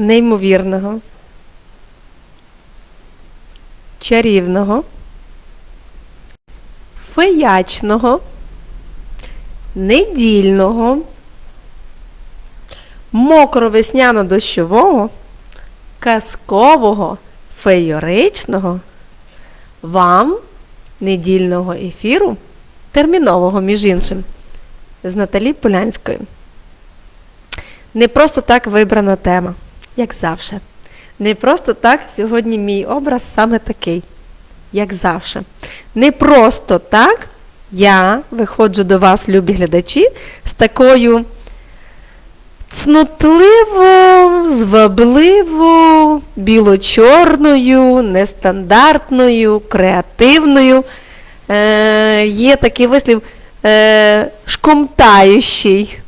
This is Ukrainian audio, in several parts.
неймовірного, чарівного, феячного, недільного, мокро-весняно-дощового, казкового, феєричного вам недільного ефіру, термінового, між іншим, з Наталі Полянською. Не просто так вибрана тема, як завжди. Не просто так сьогодні мій образ саме такий, як завжди. Не просто так я виходжу до вас, любі глядачі, з такою цнотливо, звабливо, біло-чорною, нестандартною, креативною. Е, є такий вислів е, шкомтаючий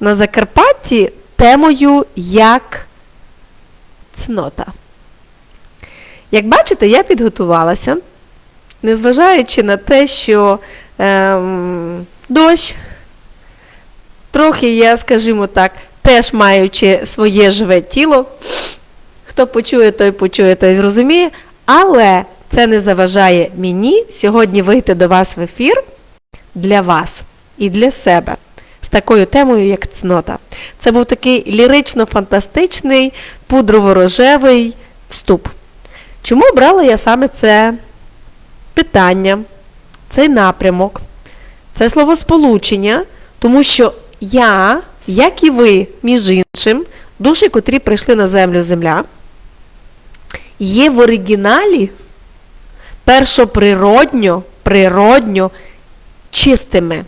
на Закарпатті темою як цнота. Як бачите, я підготувалася, незважаючи на те, що ем, дощ, трохи я, скажімо так, теж маючи своє живе тіло, хто почує, той почує, той зрозуміє, але це не заважає мені сьогодні вийти до вас в ефір для вас і для себе з такою темою, як цнота. Це був такий лірично-фантастичний, пудрово-рожевий вступ. Чому обрала я саме це питання, цей напрямок, це словосполучення, тому що я, як і ви, між іншим, душі, котрі прийшли на землю земля, є в оригіналі першоприродньо, природньо чистими,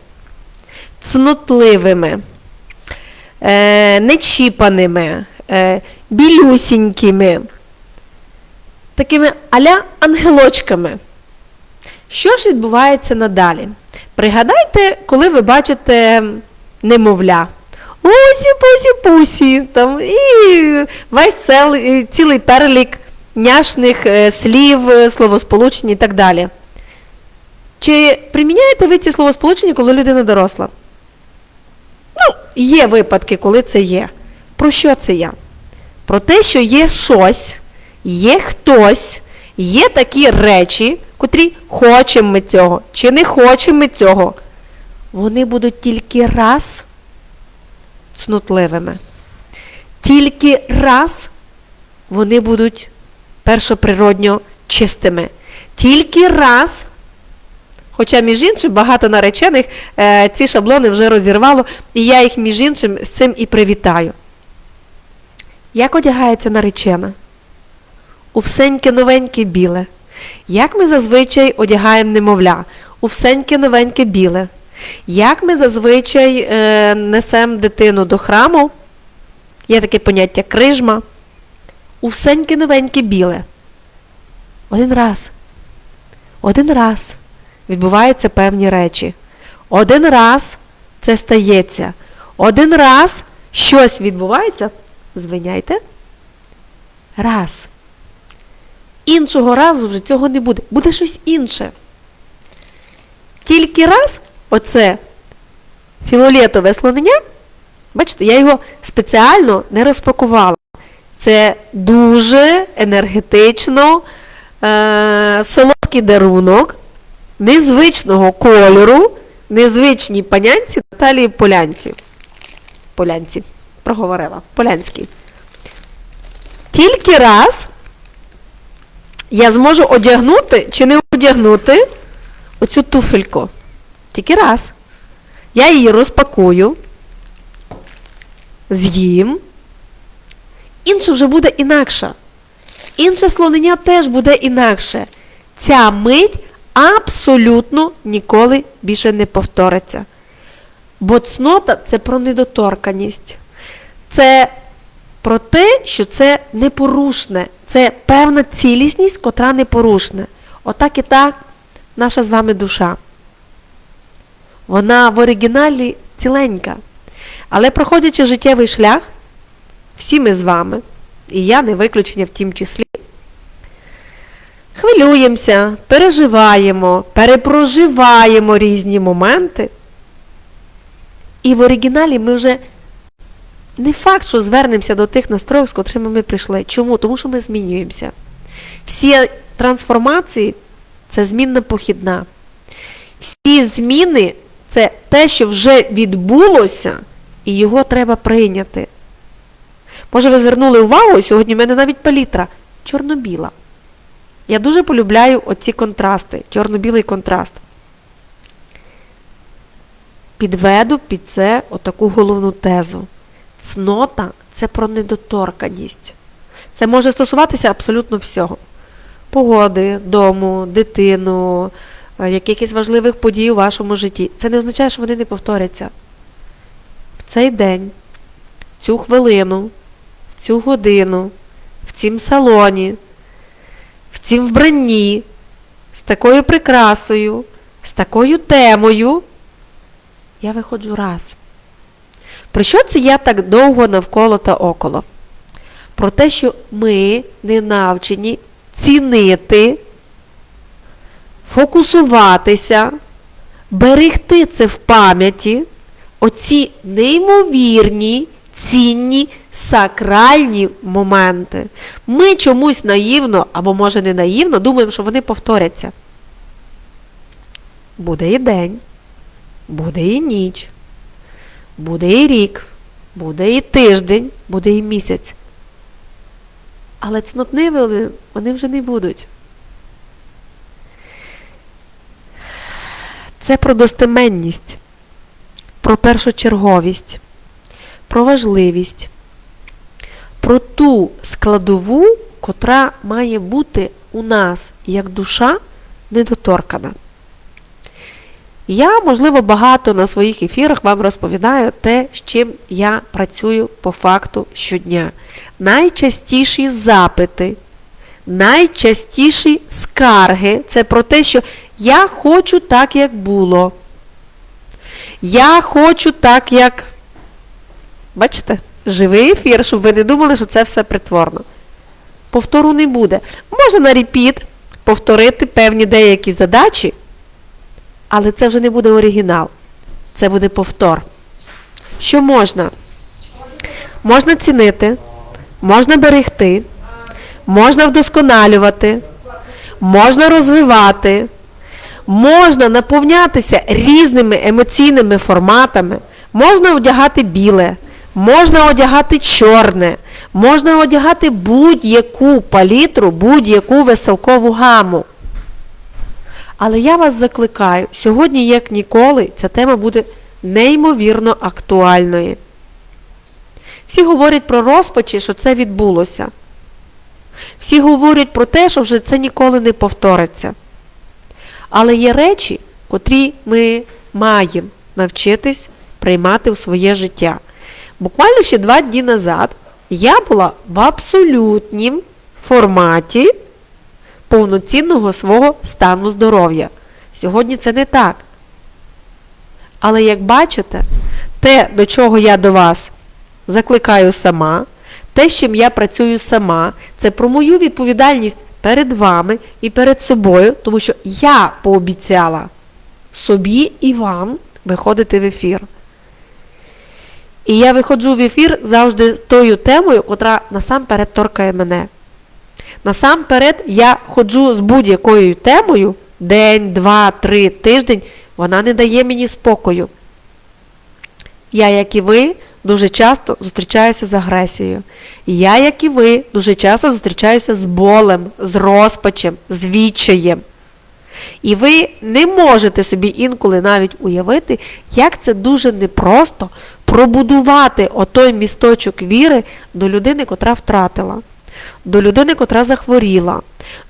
цнотливими, е, нечіпаними, е, білюсінькими, такими аля ангелочками. Що ж відбувається надалі? Пригадайте, коли ви бачите немовля. Усі пусі пусі там і весь цілий, цілий перелік няшних е, слів, словосполучень і так далі. Чи приміняєте ви ці словосполучення, коли людина доросла? Ну, є випадки, коли це є. Про що це я? Про те, що є щось, є хтось, є такі речі, котрі хочемо ми цього, чи не хочемо ми цього. Вони будуть тільки раз цнутливими. Тільки раз вони будуть першоприродньо чистими. Тільки раз, хоча, між іншим, багато наречених е, ці шаблони вже розірвало, і я їх, між іншим, з цим і привітаю. Як одягається наречена? У всеньке новеньке біле. Як ми зазвичай одягаємо немовля? У всеньке новеньке біле. Як ми зазвичай е, несемо дитину до храму, є таке поняття крижма, у всеньке новеньке біле. Один раз. Один раз відбуваються певні речі. Один раз це стається. Один раз щось відбувається. Звиняйте. Раз. Іншого разу вже цього не буде. Буде щось інше. Тільки раз оце філолетове слонення, бачите, я його спеціально не розпакувала. Це дуже енергетично е- солодкий дарунок незвичного кольору, незвичній панянці Наталії Полянці. Полянці. Проговорила. Полянський. Тільки раз я зможу одягнути чи не одягнути оцю туфельку. Тільки раз. Я її розпакую, з'їм. Інше вже буде інакше. Інше слонення теж буде інакше. Ця мить абсолютно ніколи більше не повториться. Бо цнота це про недоторканість. Це про те, що це непорушне, це певна цілісність, котра непорушна. Отак і так наша з вами душа. Вона в оригіналі ціленька. Але проходячи життєвий шлях, всі ми з вами, і я не виключення в тім числі, хвилюємося, переживаємо, перепроживаємо різні моменти. І в оригіналі ми вже не факт, що звернемося до тих настроїв, з котрими ми прийшли. Чому? Тому що ми змінюємося. Всі трансформації це змінна похідна. Всі зміни це те, що вже відбулося, і його треба прийняти. Може, ви звернули увагу, сьогодні в мене навіть палітра чорно-біла. Я дуже полюбляю оці контрасти, чорно-білий контраст. Підведу під це отаку головну тезу. Цнота це про недоторканість. Це може стосуватися абсолютно всього. Погоди, дому, дитину, е, якихось важливих подій у вашому житті. Це не означає, що вони не повторяться. В цей день, в цю хвилину, в цю годину, в цім салоні, цім вбранні, з такою прикрасою, з такою темою, я виходжу раз. Про що це я так довго навколо та около? Про те, що ми не навчені цінити, фокусуватися, берегти це в пам'яті, оці неймовірні, цінні, сакральні моменти. Ми чомусь наївно, або може не наївно, думаємо, що вони повторяться. Буде і день, буде і ніч, буде і рік, буде і тиждень, буде і місяць. Але цнотливими вони вже не будуть. Це про достеменність, про першочерговість, про важливість, про ту складову, котра має бути у нас як душа недоторкана. Я, можливо, багато на своїх ефірах вам розповідаю те, з чим я працюю по факту щодня. Найчастіші запити, найчастіші скарги це про те, що я хочу так, як було. Я хочу так, як. Бачите, живий ефір, щоб ви не думали, що це все притворно. Повтору не буде. Можна на репіт повторити певні деякі задачі. Але це вже не буде оригінал. Це буде повтор. Що можна? Можна цінити, можна берегти, можна вдосконалювати, можна розвивати, можна наповнятися різними емоційними форматами, можна одягати біле, можна одягати чорне, можна одягати будь-яку палітру, будь-яку веселкову гаму. Але я вас закликаю, сьогодні, як ніколи, ця тема буде неймовірно актуальною. Всі говорять про розпачі, що це відбулося. Всі говорять про те, що вже це ніколи не повториться. Але є речі, котрі ми маємо навчитись приймати в своє життя. Буквально ще два дні назад я була в абсолютнім форматі повноцінного свого стану здоров'я. Сьогодні це не так. Але як бачите, те, до чого я до вас закликаю сама, те, з чим я працюю сама, це про мою відповідальність перед вами і перед собою, тому що я пообіцяла собі і вам виходити в ефір. І я виходжу в ефір завжди з тою темою, котра насамперед торкає мене. Насамперед я ходжу з будь-якою темою день, два, три, тиждень, вона не дає мені спокою. Я, як і ви, дуже часто зустрічаюся з агресією. Я, як і ви, дуже часто зустрічаюся з болем, з розпачем, з відчаєм. І ви не можете собі інколи навіть уявити, як це дуже непросто пробудувати отой місточок віри до людини, котра втратила до людини, котра захворіла,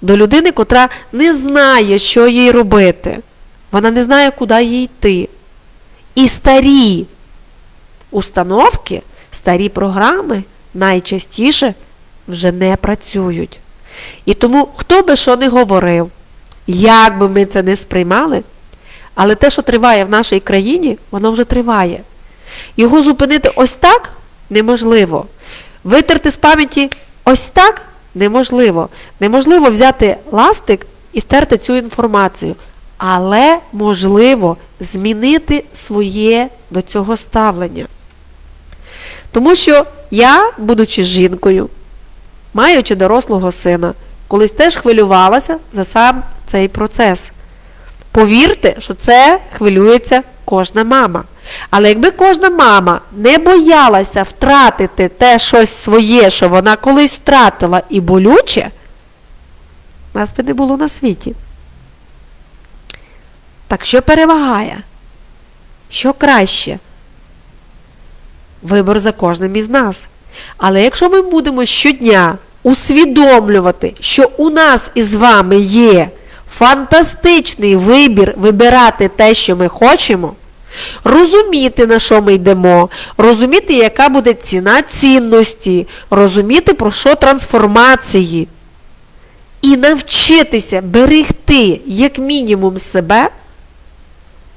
до людини, котра не знає, що їй робити. Вона не знає, куди їй йти. І старі установки, старі програми найчастіше вже не працюють. І тому, хто би що не говорив, як би ми це не сприймали, але те, що триває в нашій країні, воно вже триває. Його зупинити ось так неможливо. Витерти з пам'яті ось так неможливо. Неможливо взяти ластик і стерти цю інформацію. Але можливо змінити своє до цього ставлення. Тому що я, будучи жінкою, маючи дорослого сина, колись теж хвилювалася за сам цей процес. Повірте, що це хвилюється кожна мама. Але якби кожна мама не боялася втратити те щось своє, що вона колись втратила і болюче, нас би не було на світі. Так що перевагає? Що краще? Вибор за кожним із нас. Але якщо ми будемо щодня усвідомлювати, що у нас із вами є фантастичний вибір вибирати те, що ми хочемо, розуміти, на що ми йдемо, розуміти, яка буде ціна цінності, розуміти, про що трансформації, і навчитися берегти як мінімум себе,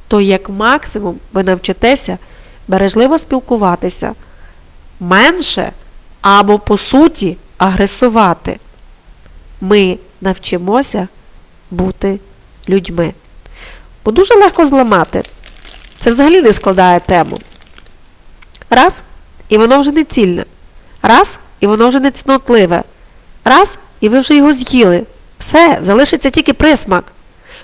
то як максимум ви навчитеся бережливо спілкуватися, менше або, по суті, агресувати. Ми навчимося бути людьми. Бо дуже легко зламати. Це взагалі не складає тему. Раз, і воно вже не цільне. Раз, і воно вже не цнотливе. Раз, і ви вже його з'їли. Все, залишиться тільки присмак.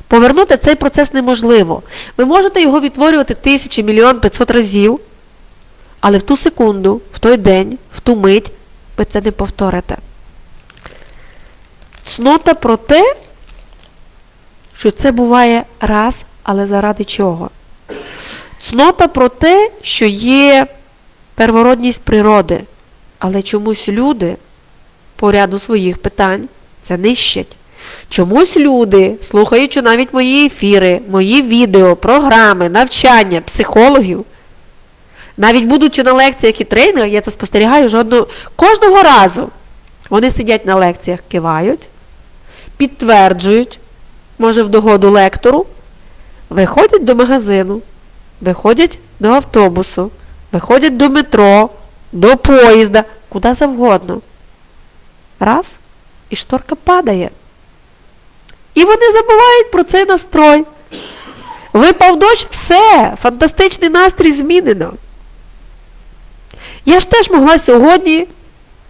Повернути цей процес неможливо. Ви можете його відтворювати тисячі, мільйон, п'ятсот разів, але в ту секунду, в той день, в ту мить ви це не повторите. Цнота про те, що це буває раз, але заради чого? Цнота про те, що є первородність природи, але чомусь люди по ряду своїх питань це нищать. Чомусь люди, слухаючи навіть мої ефіри, мої відео, програми, навчання, психологів, навіть будучи на лекціях і тренінгах, я це спостерігаю жодного, кожного разу вони сидять на лекціях, кивають, підтверджують, може в догоду лектору, виходять до магазину, виходять до автобусу, виходять до метро, до поїзда, куди завгодно. Раз, і шторка падає. І вони забувають про цей настрой. Випав дощ, все, фантастичний настрій змінено. Я ж теж могла сьогодні,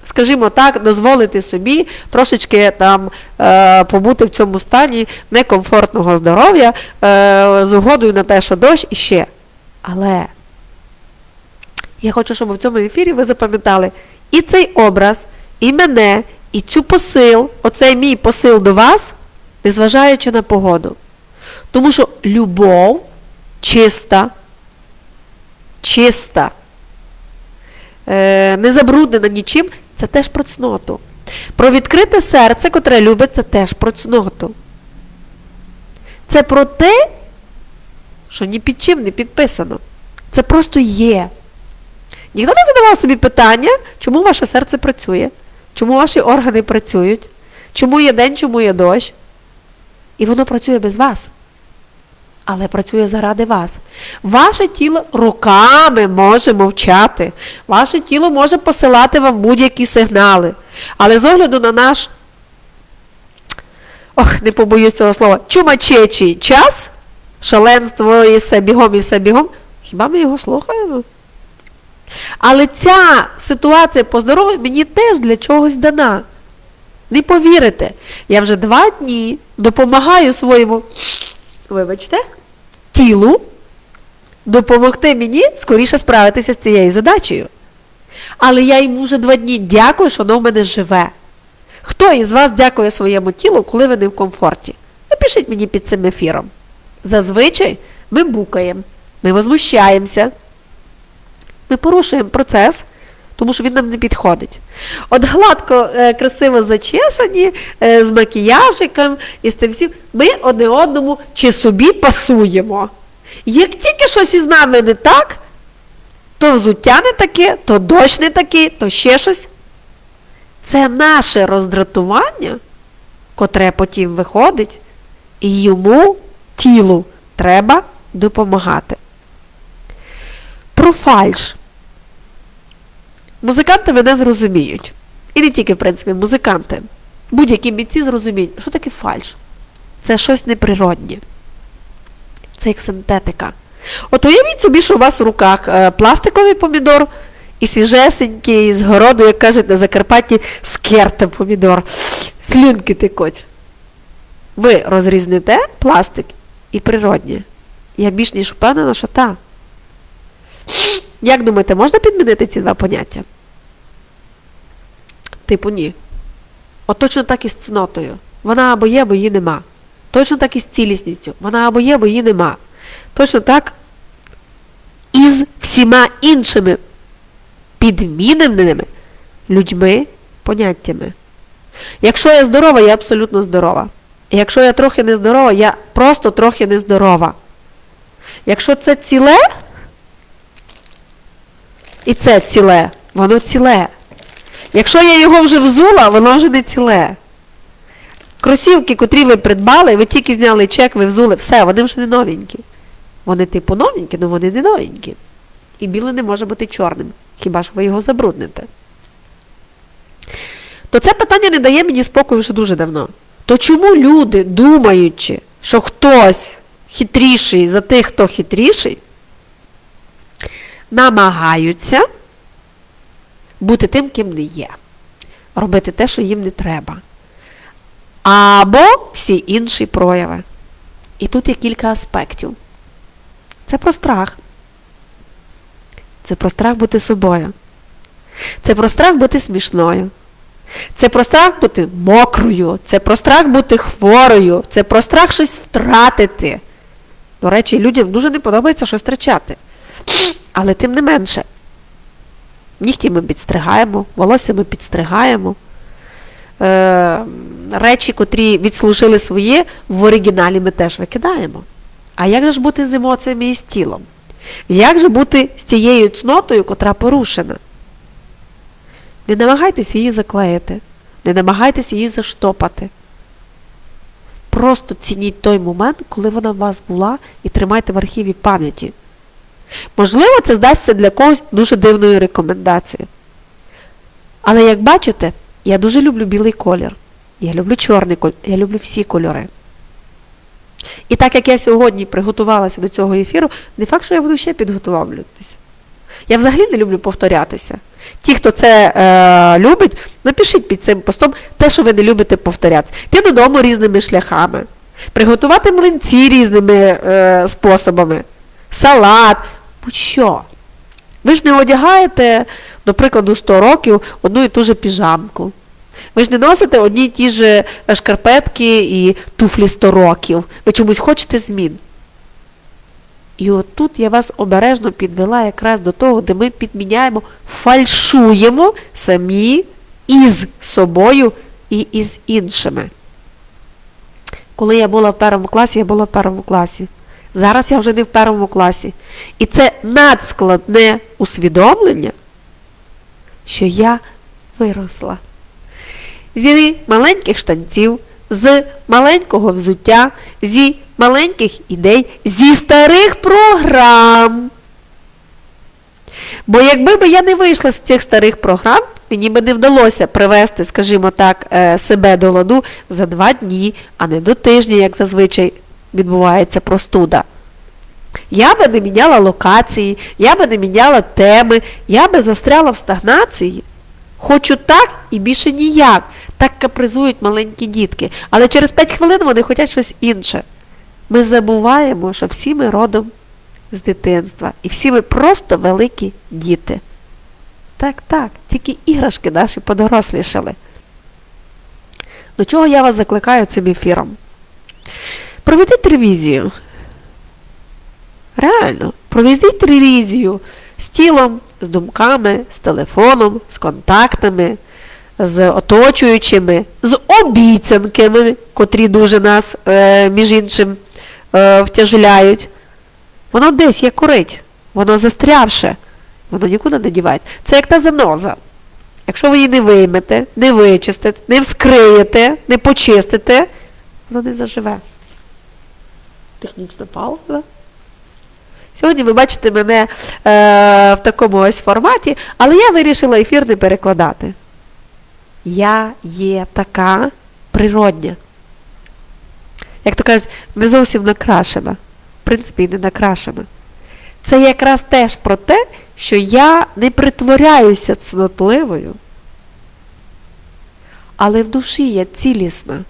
скажімо так, дозволити собі трошечки там е, побути в цьому стані некомфортного здоров'я е, з угодою на те, що дощ і ще. Але я хочу, щоб в цьому ефірі ви запам'ятали і цей образ, і мене, і цю посил, оцей мій посил до вас, незважаючи на погоду. Тому що любов чиста, чиста, е, не забруднена нічим, це теж про цноту. Про відкрите серце, котре любить, це теж про цноту. Це про те, що ні під чим не підписано. Це просто є. Ніхто не задавав собі питання, чому ваше серце працює, чому ваші органи працюють, чому є день, чому є дощ. І воно працює без вас. Але працює заради вас. Ваше тіло руками може мовчати. Ваше тіло може посилати вам будь-які сигнали. Але з огляду на наш, ох, не побоюсь цього слова, чумачечий час, шаленство і все бігом, і все бігом, хіба ми його слухаємо? Але ця ситуація по здоров'ю мені теж для чогось дана. Не повірите, я вже два дні допомагаю своєму, вибачте, тілу допомогти мені скоріше справитися з цією задачею. Але я йому вже два дні дякую, що воно в мене живе. Хто із вас дякує своєму тілу, коли ви не в комфорті? Напишіть мені під цим ефіром. Зазвичай ми букаємо, ми возмущаємося, ми порушуємо процес, тому що він нам не підходить. От гладко, е, красиво зачесані, е, з макіяжиком і з тим всім, ми одне одному чи собі пасуємо. Як тільки щось із нами не так, то взуття не таке, то дощ не такий, то ще щось. Це наше роздратування, котре потім виходить, і йому, тілу, треба допомагати. Про фальш. Музиканти мене зрозуміють. І не тільки, в принципі, музиканти. Будь-які митці зрозуміють, що таке фальш. Це щось неприроднє. Це як синтетика. От уявіть собі, що у вас в руках е, пластиковий помідор і свіжесенький, з городу, як кажуть на Закарпатті, скерта помідор. Слюнки текуть. Ви розрізнете пластик і природнє. Я більш ніж впевнена, що так. Як думаєте, можна підмінити ці два поняття? Типу ні. От точно так і з цнотою. Вона або є, або її нема. Точно так і з цілісністю. Вона або є, або її нема. Точно так і з всіма іншими підміненими людьми поняттями. Якщо я здорова, я абсолютно здорова. Якщо я трохи нездорова, я просто трохи нездорова. Якщо це ціле, і це ціле, воно ціле. Якщо я його вже взула, воно вже не ціле. Кросівки, котрі ви придбали, ви тільки зняли чек, ви взули, все, вони вже не новенькі. Вони типу новенькі, але вони не новенькі. І біле не може бути чорним, хіба ж ви його забрудните. То це питання не дає мені спокою вже дуже давно. То чому люди, думаючи, що хтось хитріший за тих, хто хитріший, намагаються бути тим, ким не є, робити те, що їм не треба. Або всі інші прояви. І тут є кілька аспектів. Це про страх. Це про страх бути собою. Це про страх бути смішною. Це про страх бути мокрою, це про страх бути хворою, це про страх щось втратити. До речі, людям дуже не подобається щось втрачати. Але тим не менше, нігті ми підстригаємо, волосся ми підстригаємо. Е, речі, котрі відслужили своє, в оригіналі ми теж викидаємо. А як же ж бути з емоціями і з тілом? Як же бути з тією цнотою, котра порушена? Не намагайтесь її заклеїти, не намагайтесь її заштопати. Просто цініть той момент, коли вона у вас була, і тримайте в архіві пам'яті. Можливо, це здасться для когось дуже дивною рекомендацією. Але як бачите, я дуже люблю білий колір. Я люблю чорний колір, я люблю всі кольори. І так як я сьогодні приготувалася до цього ефіру, не факт, що я буду ще підготуватися. Я взагалі не люблю повторятися. Ті, хто це е, любить, напишіть під цим постом те, що ви не любите повторятися. Йти додому різними шляхами, приготувати млинці різними е, способами, салат, будь-що. Ви ж не одягаєте, до прикладу, 100 років одну і ту же піжамку. Ви ж не носите одні й ті ж шкарпетки і туфлі 100 років. Ви чомусь хочете змін. І от тут я вас обережно підвела якраз до того, де ми підміняємо, фальшуємо самі із собою і із іншими. Коли я була в першому класі, я була в першому класі. Зараз я вже не в першому класі. І це надскладне усвідомлення, що я виросла. Зі маленьких штанців, з маленького взуття, зі маленьких ідей, зі старих програм. Бо якби би я не вийшла з цих старих програм, мені би не вдалося привести, скажімо так, е, себе до ладу за два дні, а не до тижня, як зазвичай відбувається простуда. Я би не міняла локації, я би не міняла теми, я би застряла в стагнації. Хочу так і більше ніяк. Так капризують маленькі дітки. Але через 5 хвилин вони хочуть щось інше. Ми забуваємо, що всі ми родом з дитинства. І всі ми просто великі діти. Так, так, тільки іграшки наші подорослішали. До чого я вас закликаю цим ефіром? Проведіть ревізію. Реально, проведіть ревізію з тілом, з думками, з телефоном, з контактами, з оточуючими, з обіцянками, котрі дуже нас, е, між іншим, е, втяжеляють. Воно десь є корить, воно застрявше, воно нікуди не дівається. Це як та заноза. Якщо ви її не виймете, не вичистите, не вскриєте, не почистите, воно не заживе. Технічна пауза. Сьогодні ви бачите мене е, в такому ось форматі, але я вирішила ефір не перекладати. Я є така природня. Як то кажуть, не зовсім накрашена. В принципі, не накрашена. Це якраз теж про те, що я не притворяюся цнотливою, але в душі я цілісна.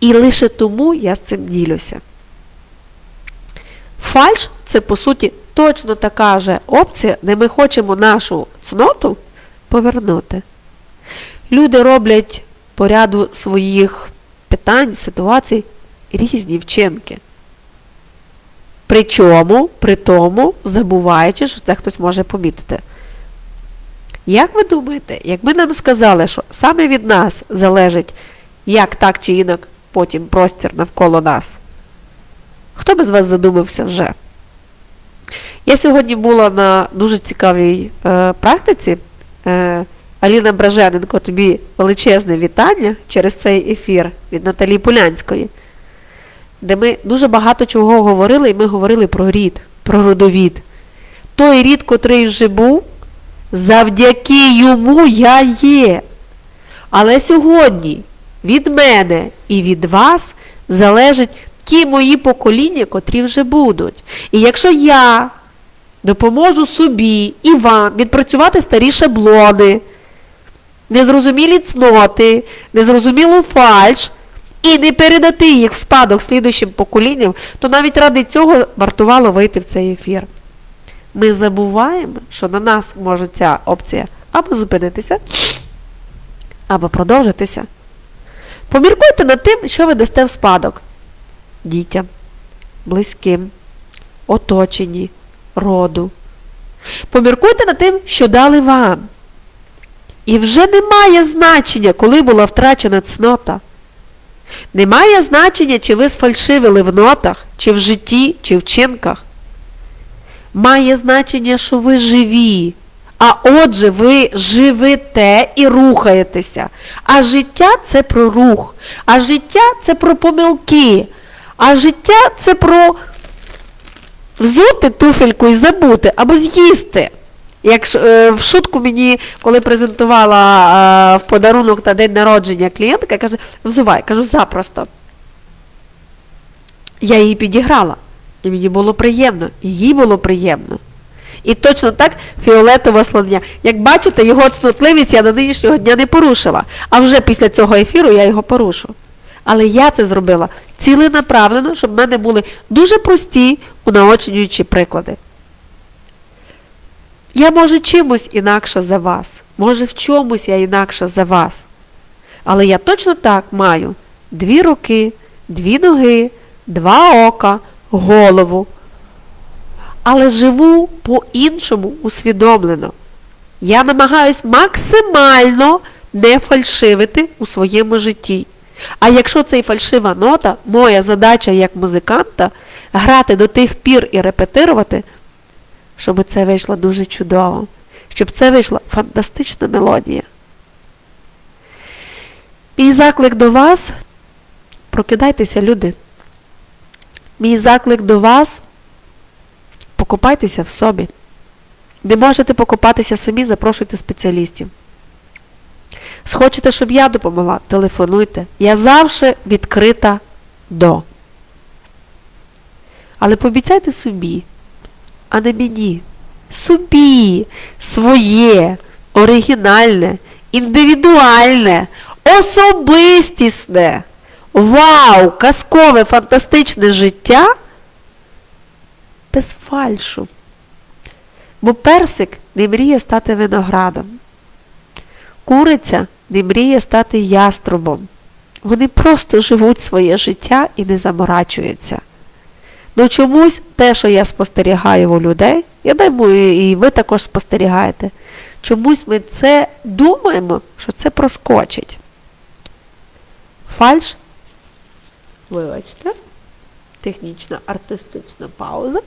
І лише тому я з цим ділюся. Фальш це, по суті, точно така же опція, де ми хочемо нашу цноту повернути. Люди роблять по ряду своїх питань, ситуацій різні вчинки. Причому, при тому, забуваючи, що це хтось може помітити. Як ви думаєте, якби нам сказали, що саме від нас залежить, як так чи інак потім простір навколо нас? Хто би з вас задумався вже? Я сьогодні була на дуже цікавій е, практиці. Е, Аліна Бражененко, тобі величезне вітання через цей ефір від Наталії Полянської, де ми дуже багато чого говорили, і ми говорили про рід, про родовід. Той рід, котрий вже був, завдяки йому я є. Але сьогодні від мене і від вас залежить ті мої покоління, котрі вже будуть. І якщо я допоможу собі і вам відпрацювати старі шаблони, незрозумілі цноти, незрозумілу фальш, і не передати їх в спадок слідуючим поколінням, то навіть ради цього вартувало вийти в цей ефір. Ми забуваємо, що на нас може ця опція або зупинитися, або продовжитися. Поміркуйте над тим, що ви дасте в спадок дітям, близьким, оточенні, роду. Поміркуйте над тим, що дали вам. І вже немає значення, коли була втрачена цнота. Немає значення, чи ви сфальшивили в нотах, чи в житті, чи в чинках. Має значення, що ви живі. А отже, ви живете і рухаєтеся. А життя це про рух. А життя це про помилки. А життя це про взути туфельку і забути або з'їсти. Як е, в шутку мені, коли презентувала е, в подарунок на день народження клієнтка, каже, взувай, кажу, запросто. Я її підіграла. І мені було приємно, і їй було приємно. І точно так фіолетова слоня. Як бачите, його цнотливість я до нинішнього дня не порушила. А вже після цього ефіру я його порушу. Але я це зробила ціленаправлено, щоб в мене були дуже прості унаочнюючі приклади. Я, може, чимось інакше за вас, може, в чомусь я інакша за вас. Але я точно так маю дві руки, дві ноги, два ока, голову. Але живу по-іншому усвідомлено. Я намагаюсь максимально не фальшивити у своєму житті. А якщо це і фальшива нота, моя задача як музиканта грати до тих пір і репетирувати, щоб це вийшло дуже чудово, щоб це вийшла фантастична мелодія. Мій заклик до вас, прокидайтеся, люди. Мій заклик до вас, покопайтеся в собі. Не можете покопатися самі, запрошуйте спеціалістів. Схочете, щоб я допомогла, телефонуйте. Я завжди відкрита до. Але пообіцяйте собі, а не мені. Собі, своє, оригінальне, індивідуальне, особистісне, вау, казкове, фантастичне життя без фальшу. Бо персик не мріє стати виноградом. Куриця не мріє стати яструбом. Вони просто живуть своє життя і не заморачуються. Ну чомусь те, що я спостерігаю у людей, я думаю, і ви також спостерігаєте, чомусь ми це думаємо, що це проскочить. Фальш, вибачте, технічна артистична пауза.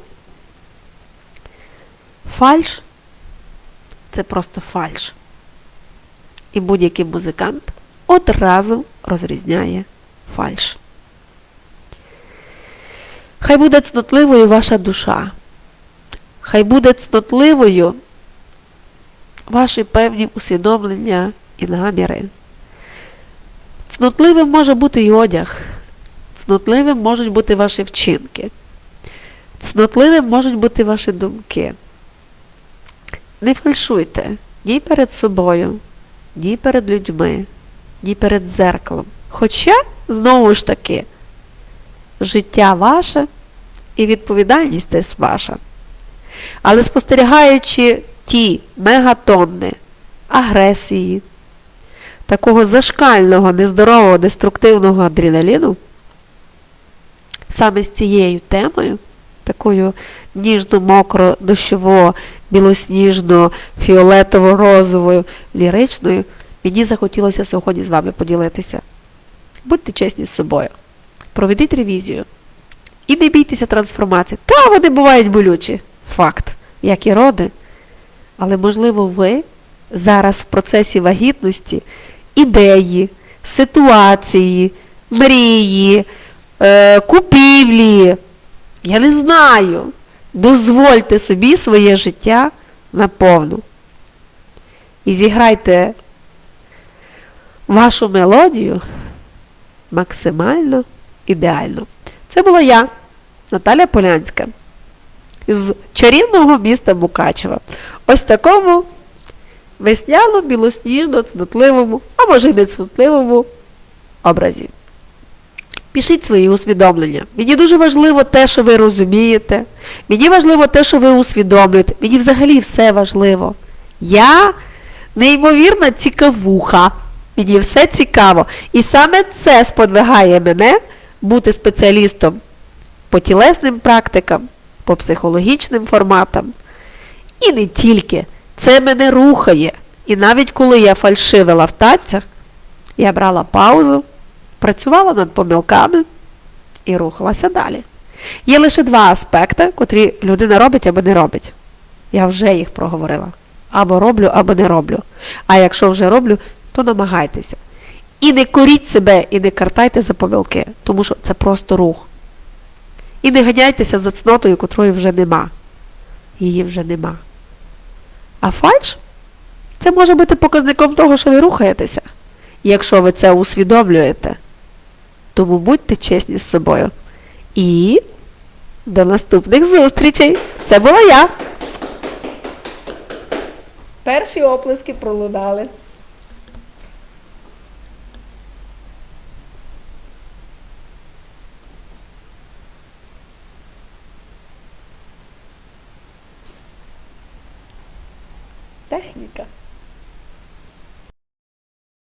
Фальш це просто фальш. І будь-який музикант одразу розрізняє фальш. Хай буде цнотливою ваша душа. Хай буде цнотливою ваші певні усвідомлення і наміри. Цнотливим може бути і одяг. Цнотливим можуть бути ваші вчинки. Цнотливим можуть бути ваші думки. Не фальшуйте ні перед собою, ні перед людьми, ні перед дзеркалом. Хоча, знову ж таки, життя ваше і відповідальність теж ваша. Але спостерігаючи ті мегатонни агресії, такого зашкального, нездорового, деструктивного адреналіну, саме з цією темою, такою ніжно-мокро, дощово, білосніжно, фіолетово-розовою, ліричною, мені захотілося сьогодні з вами поділитися. Будьте чесні з собою. Проведіть ревізію. І не бійтеся трансформації. Та вони бувають болючі. Факт, як і роди. Але, можливо, ви зараз в процесі вагітності ідеї, ситуації, мрії, е, купівлі. Я не знаю. Дозвольте собі своє життя наповну. І зіграйте вашу мелодію максимально ідеально. Це була я, Наталя Полянська, з чарівного міста Мукачева. Ось такому весняно, білосніжно, цнотливому, а може й не цнотливому образі. Пишіть свої усвідомлення. Мені дуже важливо те, що ви розумієте. Мені важливо те, що ви усвідомлюєте. Мені взагалі все важливо. Я неймовірна цікавуха. Мені все цікаво. І саме це сподвигає мене бути спеціалістом по тілесним практикам, по психологічним форматам. І не тільки. Це мене рухає. І навіть коли я фальшивила в танцях, я брала паузу, працювала над помилками і рухалася далі. Є лише два аспекти, котрі людина робить або не робить. Я вже їх проговорила. Або роблю, або не роблю. А якщо вже роблю, то намагайтеся. І не коріть себе, і не картайте за помилки, тому що це просто рух. І не ганяйтеся за цнотою, котрої вже нема. Її вже нема. А фальш це може бути показником того, що ви рухаєтеся. Якщо ви це усвідомлюєте, тому будьте чесні з собою. І до наступних зустрічей! Це була я. Перші оплески пролунали. técnica.